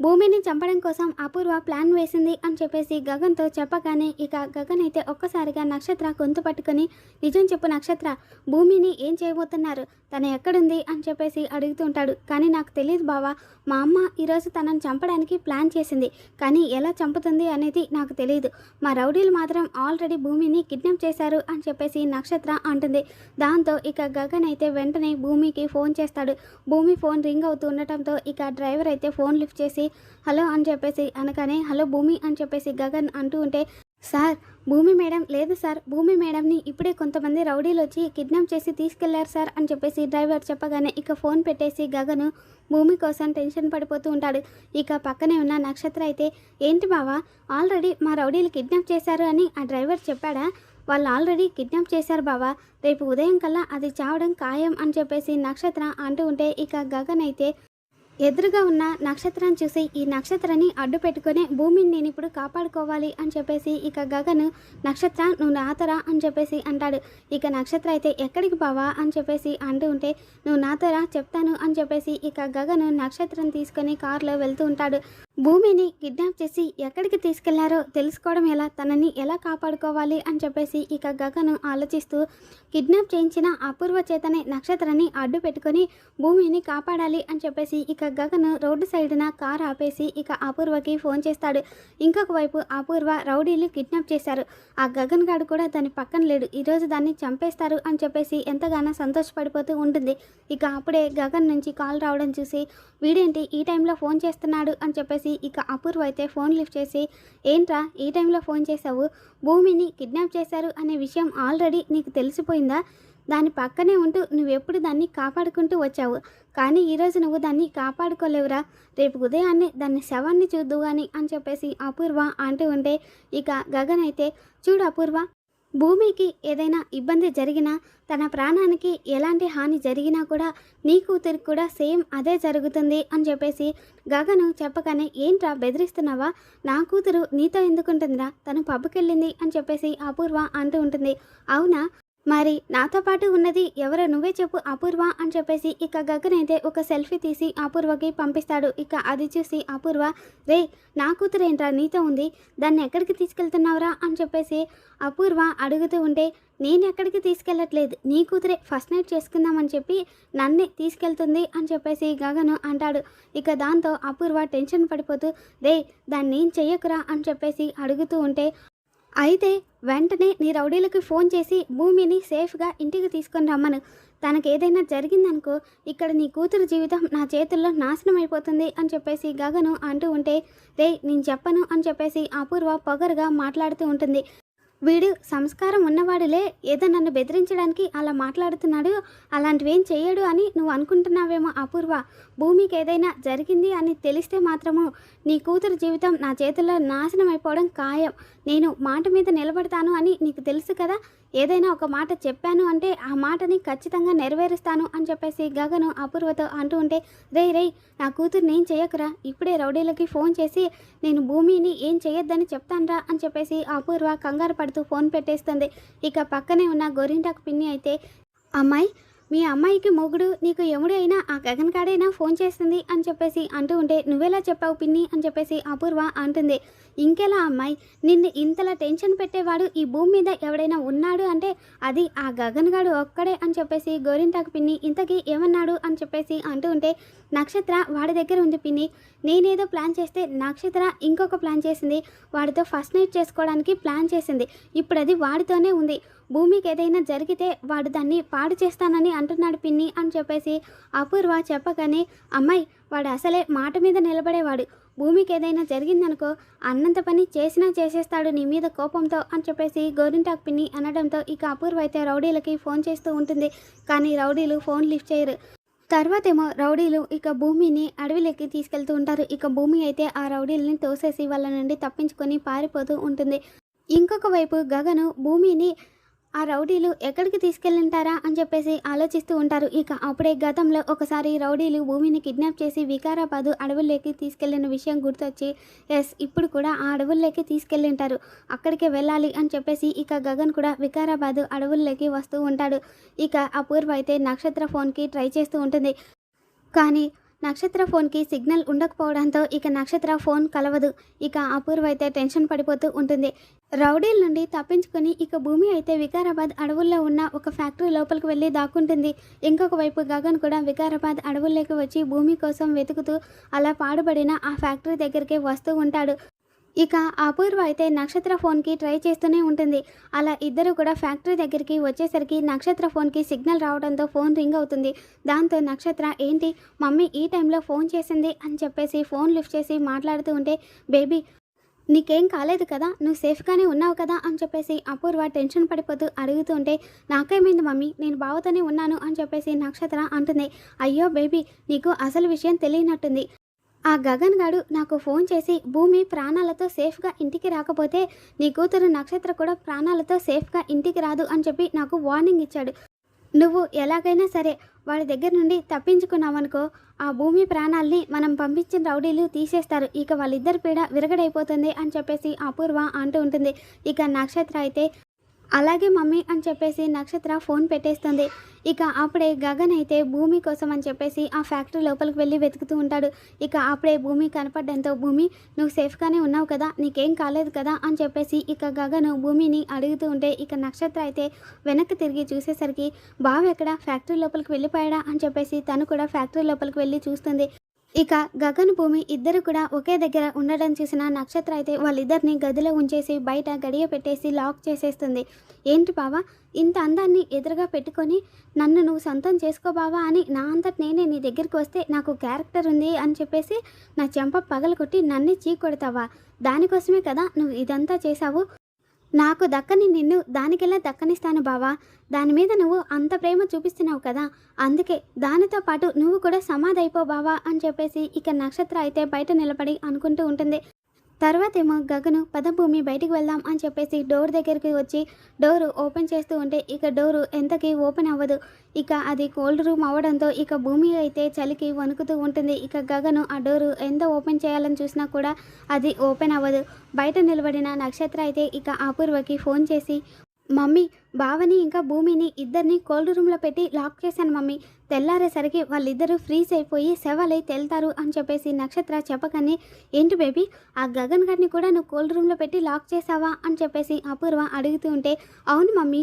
భూమిని చంపడం కోసం అపూర్వ ప్లాన్ వేసింది అని చెప్పేసి గగన్తో చెప్పగానే ఇక గగన్ అయితే ఒక్కసారిగా నక్షత్ర గొంతు పట్టుకొని నిజం చెప్పు నక్షత్ర భూమిని ఏం చేయబోతున్నారు? తను ఎక్కడుంది? అని చెప్పేసి అడుగుతుంటాడు. కానీ నాకు తెలియదు బావా మా అమ్మ ఈరోజు తనను చంపడానికి ప్లాన్ చేసింది. కానీ ఎలా చంపుతుంది అనేది నాకు తెలియదు మా రౌడీలు మాత్రం ఆల్రెడీ భూమిని కిడ్నాప్ చేశారు అని చెప్పేసి నక్షత్ర అంటుంది. దాంతో ఇక గగన్ అయితే వెంటనే భూమికి ఫోన్ చేస్తాడు. భూమి ఫోన్ రింగ్ అవుతూ ఉండటంతో ఇక డ్రైవర్ అయితే ఫోన్ లిఫ్ట్ చేసి హలో అని చెప్పేసి అనగానే హలో భూమి అని చెప్పేసి గగన్ అంటూ ఉంటే సార్ భూమి మేడం లేదు సార్ భూమి మేడంని ఇప్పుడే కొంతమంది రౌడీలు వచ్చి కిడ్నాప్ చేసి తీసుకెళ్ళారు సార్ అని చెప్పేసి డ్రైవర్ చెప్పగానే ఇక ఫోన్ పెట్టేసి గగను భూమి కోసం టెన్షన్ పడిపోతూ ఉంటాడు. ఇక పక్కనే ఉన్న నక్షత్ర అయితే ఏంటి బావా ఆల్రెడీ మా రౌడీలు కిడ్నాప్ చేశారు అని ఆ డ్రైవర్ చెప్పాడా. వాళ్ళు ఆల్రెడీ కిడ్నాప్ చేశారు బావా రేపు ఉదయం కల్లా అది చావడం ఖాయం అని చెప్పేసి నక్షత్ర అంటూ ఉంటే ఇక గగన్ అయితే ఎదురుగా ఉన్న నక్షత్రాన్ని చూసి ఈ నక్షత్రాన్ని అడ్డు పెట్టుకునే భూమిని నేను ఇప్పుడు కాపాడుకోవాలి అని చెప్పేసి ఇక గగన్ నక్షత్ర నువ్వు నాతరా అని చెప్పేసి అంటాడు. ఇక నక్షత్ర అయితే ఎక్కడికి బావా అని చెప్పేసి అంటూ ఉంటే నువ్వు నాతరా చెప్తాను అని చెప్పేసి ఇక గగన్ నక్షత్రం తీసుకొని కారులో వెళ్తూ ఉంటాడు. భూమిని కిడ్నాప్ చేసి ఎక్కడికి తీసుకెళ్ళారో తెలుసుకోవడం ఎలా తనని ఎలా కాపాడుకోవాలి అని చెప్పేసి ఇక గగను ఆలోచిస్తూ కిడ్నాప్ చేయించిన అపూర్వ చేతనే నక్షత్రాన్ని అడ్డు పెట్టుకొని భూమిని కాపాడాలి అని చెప్పేసి ఇక గగను రోడ్డు సైడున కార్ ఆపేసి ఇక అపూర్వకి ఫోన్ చేస్తాడు. ఇంకొక వైపు అపూర్వ రౌడీలు కిడ్నాప్ చేశారు. ఆ గగన్ గాడు కూడా దాని పక్కన లేడు. ఈరోజు దాన్ని చంపేస్తారు అని చెప్పేసి ఎంతగానో సంతోషపడిపోతూ ఉంటుంది. ఇక అప్పుడే గగన్ నుంచి కాల్ రావడం చూసి వీడేంటి ఈ టైంలో ఫోన్ చేస్తున్నాడు? అని చెప్పేసి ఇక అపూర్వ అయితే ఫోన్ లిఫ్ట్ చేసి ఏంట్రా ఈ టైంలో ఫోన్ చేశావు? భూమిని కిడ్నాప్ చేశారు అనే విషయం ఆల్రెడీ నీకు తెలిసిపోయిందా? దాని పక్కనే ఉంటూ నువ్వెప్పుడు దాన్ని కాపాడుకుంటూ వచ్చావు? కానీ ఈరోజు నువ్వు దాన్ని కాపాడుకోలేవురా. రేపు ఉదయాన్నే దాన్ని శవాన్ని చూద్దు అని అని చెప్పేసి అపూర్వ అంటూ ఉంటే ఇక గగన్ అయితే చూడు అపూర్వ భూమికి ఏదైనా ఇబ్బంది జరిగినా తన ప్రాణానికి ఎలాంటి హాని జరిగినా కూడా నీ కూతురికి కూడా సేమ్ అదే జరుగుతుంది అని చెప్పేసి గగను చెప్పగానే ఏంట్రా బెదిరిస్తున్నావా? నా కూతురు నీతో ఎందుకుంటుందిరా? తను పబ్బుకెళ్ళింది అని చెప్పేసి అపూర్వ అంటూ ఉంటుంది. అవునా? మరి నాతో పాటు ఉన్నది ఎవరో నువ్వే చెప్పు అపూర్వ అని చెప్పేసి ఇక గగన్ అయితే ఒక సెల్ఫీ తీసి అపూర్వకి పంపిస్తాడు. ఇక అది చూసి అపూర్వ రే నా కూతురు ఏంట్రా? నీతో ఉంది. దాన్ని ఎక్కడికి తీసుకెళ్తున్నావురా? అని చెప్పేసి అపూర్వ అడుగుతూ ఉంటే నేను ఎక్కడికి తీసుకెళ్ళట్లేదు. నీ కూతురే ఫస్ట్ నైట్ చేసుకుందామని చెప్పి నన్నే తీసుకెళ్తుంది అని చెప్పేసి గగను అంటాడు. ఇక దాంతో అపూర్వ టెన్షన్ పడిపోతూ రే దాన్ని ఏం చెయ్యకురా? అని చెప్పేసి అడుగుతూ ఉంటే అయితే వెంటనే నీ రౌడీలకు ఫోన్ చేసి భూమిని సేఫ్గా ఇంటికి తీసుకొని రమ్మను. తనకు ఏదైనా జరిగిందనుకో ఇక్కడ నీ కూతురు జీవితం నా చేతుల్లో నాశనం అయిపోతుంది అని చెప్పేసి గగను అంటూ ఉంటే రే నేను చెప్పను అని చెప్పేసి అపూర్వ పొగరుగా మాట్లాడుతూ ఉంటుంది. వీడు సంస్కారం ఉన్నవాడులే ఏదో నన్ను బెదిరించడానికి అలా మాట్లాడుతున్నాడు అలాంటివేం చేయడు అని నువ్వు అనుకుంటున్నావేమో అపూర్వ. భూమికి ఏదైనా జరిగింది అని తెలిస్తే మాత్రము నీ కూతురు జీవితం నా చేతుల్లో నాశనం అయిపోవడం ఖాయం. నేను మాట మీద నిలబడతాను అని నీకు తెలుసు కదా ఏదైనా ఒక మాట చెప్పాను అంటే ఆ మాటని ఖచ్చితంగా నెరవేరుస్తాను అని చెప్పేసి గగను అపూర్వతో అంటూ ఉంటే రే రే నా కూతురు నేను చేయకురా? ఇప్పుడే రౌడీలకి ఫోన్ చేసి నేను భూమిని ఏం చేయొద్దని చెప్తానురా అని చెప్పేసి అపూర్వ కంగారు పడుతూ ఫోన్ పెట్టేస్తుంది. ఇక పక్కనే ఉన్న గోరింటాకు పిన్ని అయితే అమ్మాయి మీ అమ్మాయికి మొగుడు నీకు ఎముడు అయినా ఆ గగన్ కాడైనా ఫోన్ చేస్తుంది అని చెప్పేసి అంటూ ఉంటే నువ్వెలా చెప్పావు పిన్ని అని చెప్పేసి అపూర్వ అంటుంది. ఇంకెలా అమ్మాయి? నిన్ను ఇంతలా టెన్షన్ పెట్టేవాడు ఈ భూమి మీద ఎవడైనా ఉన్నాడు అంటే అది ఆ గగన్ గాడు ఒక్కడే అని చెప్పేసి గోరింటాకు పిన్ని ఇంతకీ ఏమన్నాడు అని చెప్పేసి అంటూ ఉంటే నక్షత్ర వాడి దగ్గర ఉంది పిన్ని. నేనేదో ప్లాన్ చేస్తే నక్షత్ర ఇంకొక ప్లాన్ చేసింది. వాడితో ఫస్ట్ నైట్ చేసుకోవడానికి ప్లాన్ చేసింది. ఇప్పుడు అది వాడితోనే ఉంది. భూమికి ఏదైనా జరిగితే వాడు దాన్ని పాడు చేస్తానని అంటున్నాడు పిన్ని అని చెప్పేసి అపూర్వ చెప్పగానే అమ్మాయి వాడు అసలే మాట మీద నిలబడేవాడు. భూమికి ఏదైనా జరిగిందనుకో అన్నంత పని చేసినా చేసేస్తాడు నీ మీద కోపంతో అని చెప్పేసి గోరింటాకు పిన్ని అనడంతో ఇక అపూర్వ అయితే రౌడీలకి ఫోన్ చేస్తూ ఉంటుంది. కానీ రౌడీలు ఫోన్ లిఫ్ట్ చేయరు. తర్వాతేమో రౌడీలు ఇక భూమిని అడవిలోకి తీసుకెళ్తూ ఉంటారు. ఇక భూమి అయితే ఆ రౌడీలని తోసేసి వాళ్ళ నుండి తప్పించుకొని పారిపోతూ ఉంటుంది. ఇంకొక వైపు గగను భూమిని ఆ రౌడీలు ఎక్కడికి తీసుకెళ్ళింటారా అని చెప్పేసి ఆలోచిస్తూ ఉంటారు. ఇక అప్పుడే గతంలో ఒకసారి రౌడీలు భూమిని కిడ్నాప్ చేసి వికారాబాదు అడవుల్లోకి తీసుకెళ్ళిన విషయం గుర్తొచ్చి ఎస్ ఇప్పుడు కూడా ఆ అడవుల్లోకి తీసుకెళ్ళింటారు. అక్కడికే వెళ్ళాలి అని చెప్పేసి ఇక గగన్ కూడా వికారాబాదు అడవుల్లోకి వస్తూ ఉంటాడు. ఇక అపూర్వ అయితే నక్షత్ర ఫోన్కి ట్రై చేస్తూ ఉంటుంది. కానీ నక్షత్ర ఫోన్కి సిగ్నల్ ఉండకపోవడంతో ఇక నక్షత్ర ఫోన్ కలవదు. ఇక అపూర్వ అయితే టెన్షన్ పడిపోతూ ఉంటుంది. రౌడీల నుండి తప్పించుకుని ఇక భూమి అయితే వికారాబాద్ అడవుల్లో ఉన్న ఒక ఫ్యాక్టరీ లోపలికి వెళ్ళి దాక్కుంటుంది. ఇంకొక వైపు గగన్ కూడా వికారాబాద్ అడవుల్లోకి వచ్చి భూమి కోసం వెతుకుతూ అలా పాడుబడిన ఆ ఫ్యాక్టరీ దగ్గరికి వస్తూ ఉంటాడు. ఇక అపూర్వ అయితే నక్షత్ర ఫోన్కి ట్రై చేస్తూనే ఉంటుంది. అలా ఇద్దరు కూడా ఫ్యాక్టరీ దగ్గరికి వచ్చేసరికి నక్షత్ర ఫోన్కి సిగ్నల్ రావడంతో ఫోన్ రింగ్ అవుతుంది. దాంతో నక్షత్ర ఏంటి? మమ్మీ ఈ టైంలో ఫోన్ చేసింది అని చెప్పేసి ఫోన్ లిఫ్ట్ చేసి మాట్లాడుతూ ఉంటే బేబీ నీకేం కాలేదు కదా? నువ్వు సేఫ్గానే ఉన్నావు కదా? అని చెప్పేసి అపూర్వ టెన్షన్ పడిపోతూ అడుగుతూ ఉంటే నాకేమైంది మమ్మీ? నేను బావతోనే ఉన్నాను అని చెప్పేసి నక్షత్ర అంటుంది. అయ్యో బేబీ నీకు అసలు విషయం తెలియనట్టుంది. ఆ గగన్ గాడు నాకు ఫోన్ చేసి భూమి ప్రాణాలతో సేఫ్గా ఇంటికి రాకపోతే నీ కూతురు నక్షత్ర కూడా ప్రాణాలతో సేఫ్గా ఇంటికి రాదు అని చెప్పి నాకు వార్నింగ్ ఇచ్చాడు. నువ్వు ఎలాగైనా సరే వాడి దగ్గర నుండి తప్పించుకున్నావనుకో ఆ భూమి ప్రాణాల్ని మనం పంపించిన రౌడీలు తీసేస్తారు. ఇక వాళ్ళిద్దరి పీడ విరగడైపోతుంది అని చెప్పేసి అపూర్వ అంటూ ఉంటుంది. ఇక నక్షత్ర అయితే అలాగే మమ్మీ అని చెప్పేసి నక్షత్ర ఫోన్ పెట్టేస్తుంది. ఇక అప్పుడే గగన్ అయితే భూమి కోసం అని చెప్పేసి ఆ ఫ్యాక్టరీ లోపలికి వెళ్ళి వెతుకుతూ ఉంటాడు. ఇక అప్పుడే భూమి కనపడడంతో భూమి నువ్వు సేఫ్గానే ఉన్నావు కదా నీకేం కాలేదు కదా అని చెప్పేసి ఇక గగను భూమిని అడుగుతూ ఉంటే ఇక నక్షత్ర అయితే వెనక్కి తిరిగి చూసేసరికి బావ ఎక్కడ? ఫ్యాక్టరీ లోపలికి వెళ్ళిపోయాడా? అని చెప్పేసి తను కూడా ఫ్యాక్టరీ లోపలికి వెళ్ళి చూస్తుంది. ఇక గగన్ భూమి ఇద్దరు కూడా ఒకే దగ్గర ఉండడం చూసిన నక్షత్ర అయితే వాళ్ళిద్దరిని గదిలో ఉంచేసి బయట గడియ పెట్టేసి లాక్ చేసేస్తుంది. ఏంటి బావా? ఇంత అందాన్ని ఎదురుగా పెట్టుకొని నన్ను నువ్వు సొంతం చేసుకో బావా అని నా అంతటి నేనే నీ దగ్గరికి వస్తే నాకు క్యారెక్టర్ ఉంది అని చెప్పేసి నా చెంప పగలగొట్టి నన్నే చీకొడతావా? దానికోసమే కదా నువ్వు ఇదంతా చేశావు. నాకు దక్కని నిన్ను దానికెలా దక్కనిస్తాను బావా? దాని మీద నువ్వు అంత ప్రేమ చూపిస్తున్నావు కదా. అందుకే దానితో పాటు నువ్వు కూడా సమాధైపో బావా అని చెప్పేసి ఇక నక్షత్ర అయితే బయట నిలబడి అనుకుంటూ ఉంటుంది. తర్వాత ఏమో గగను పదభూమి బయటికి వెళ్దాం అని చెప్పేసి డోర్ దగ్గరికి వచ్చి డోరు ఓపెన్ చేస్తూ ఉంటే ఇక డోరు ఎంతకి ఓపెన్ అవ్వదు. ఇక అది కోల్డ్ రూమ్ అవ్వడంతో ఇక భూమి అయితే చలికి వణుకుతూ ఉంటుంది. ఇక గగను ఆ డోరు ఎంత ఓపెన్ చేయాలని చూసినా కూడా అది ఓపెన్ అవ్వదు. బయట నిలబడిన నక్షత్ర అయితే ఇక అపూర్వకి ఫోన్ చేసి మమ్మీ బావని ఇంకా భూమిని ఇద్దరిని కోల్డ్ రూమ్లో పెట్టి లాక్ చేశాను మమ్మీ. తెల్లారేసరికి వాళ్ళిద్దరూ ఫ్రీజ్ అయిపోయి సెవలై తెల్తారు అని చెప్పేసి నక్షత్ర చెప్పకనే ఏంటి బేబీ ఆ గగన్ గారిని కూడా నువ్వు కోల్డ్ రూమ్లో పెట్టి లాక్ చేసావా అని చెప్పేసి అపూర్వ అడుగుతూ ఉంటే అవును మమ్మీ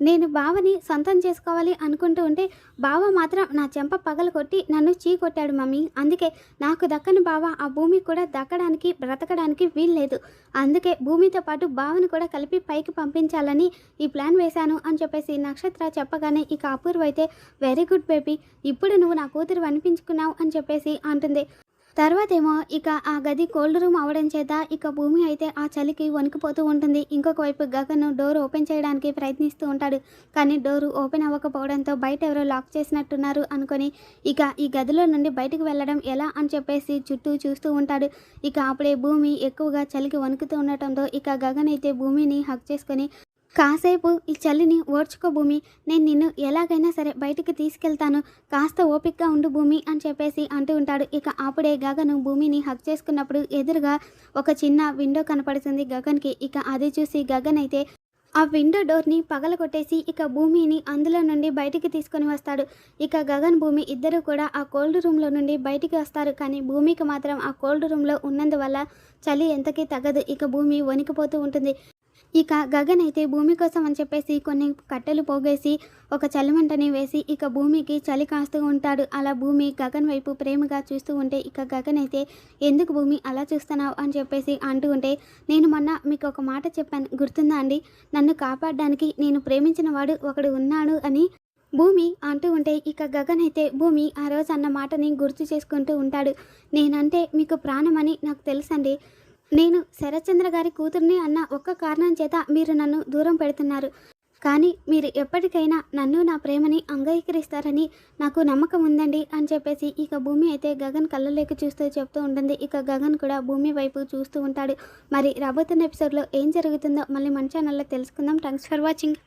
నేను బావని సొంతం చేసుకోవాలి అనుకుంటూ ఉంటే బావ మాత్రం నా చెంప పగలు కొట్టి నన్ను చీ కొట్టాడు మమ్మీ. అందుకే నాకు దక్కని బావ ఆ భూమి కూడా దక్కడానికి బ్రతకడానికి వీల్లేదు అందుకే భూమితో పాటు బావని కూడా కలిపి పైకి పంపించాలని ఈ ప్లాన్ వేశాను అని చెప్పేసి నక్షత్ర చెప్పగానే ఇక అపూర్వ అయితే వెరీ గుడ్ బేబీ ఇప్పుడు నువ్వు నా కూతురు అనిపించుకున్నావు అని చెప్పేసి అంటుంది. తర్వాత ఏమో ఇక ఆ గది కోల్డ్ రూమ్ అవడం చేత ఇక భూమి అయితే ఆ చలికి వణికిపోతూ ఉంటుంది. ఇంకొక వైపు గగన్ డోర్ ఓపెన్ చేయడానికి ప్రయత్నిస్తూ ఉంటాడు. కానీ డోరు ఓపెన్ అవ్వకపోవడంతో బయట ఎవరో లాక్ చేసినట్టున్నారు అనుకొని ఇక ఈ గదిలో నుండి బయటకు వెళ్ళడం ఎలా అని చెప్పేసి చుట్టూ చూస్తూ ఉంటాడు. ఇక అప్పుడే భూమి ఎక్కువగా చలికి వణుకుతూ ఉండటంతో ఇక గగన్ అయితే భూమిని హక్ చేసుకొని కాసేపు ఈ చలిని ఓర్చుకో భూమి. నేను నిన్ను ఎలాగైనా సరే బయటికి తీసుకెళ్తాను. కాస్త ఓపిక్గా ఉండు భూమి అని చెప్పేసి అంటూ ఉంటాడు. ఇక అప్పుడే గగను భూమిని హక్ చేసుకున్నప్పుడు ఎదురుగా ఒక చిన్న విండో కనపడుతుంది గగన్కి. ఇక అది చూసి గగన్ అయితే ఆ విండో డోర్ని పగలగొట్టేసి ఇక భూమిని అందులో నుండి బయటికి తీసుకొని వస్తాడు. ఇక గగన్ భూమి ఇద్దరు కూడా ఆ కోల్డ్ రూమ్లో నుండి బయటికి వస్తారు. కానీ భూమికి మాత్రం ఆ కోల్డ్ రూమ్లో ఉన్నందువల్ల చలి ఎంతకీ తగ్గదు. ఇక భూమి వణికిపోతూ ఉంటుంది. ఇక గగన్ అయితే భూమి కోసం అని చెప్పేసి కొన్ని కట్టెలు పోగేసి ఒక చలిమంటని వేసి ఇక భూమికి చలి కాస్తూ ఉంటాడు. అలా భూమి గగన్ వైపు ప్రేమగా చూస్తూ ఉంటే ఇక గగన్ అయితే ఎందుకు భూమి అలా చూస్తున్నావు అని చెప్పేసి అంటూ ఉంటే నేను మొన్న మీకు ఒక మాట చెప్పాను. గుర్తుందా అండి? నన్ను కాపాడడానికి నేను ప్రేమించిన వాడు ఒకడు ఉన్నాడు అని భూమి అంటూ ఉంటే ఇక గగన్ అయితే భూమి ఆ రోజు అన్న మాటని గుర్తు చేసుకుంటూ ఉంటాడు. నేనంటే మీకు ప్రాణమని నాకు తెలుసండి. నేను శరత్చంద్ర గారి కూతుర్ని అన్న ఒక్క కారణం చేత మీరు నన్ను దూరం పెడుతున్నారు. కానీ మీరు ఎప్పటికైనా నన్ను నా ప్రేమని అంగీకరిస్తారని నాకు నమ్మకం ఉందండి అని చెప్పేసి ఇక భూమి అయితే గగన్ కళ్ళలోకి చూస్తూ చెప్తూ ఉంటుంది. ఇక గగన్ కూడా భూమి వైపు చూస్తూ ఉంటాడు. మరి రాబోతున్న ఎపిసోడ్లో ఏం జరుగుతుందో మళ్ళీ మన ఛానల్లో తెలుసుకుందాం. Thanks for watching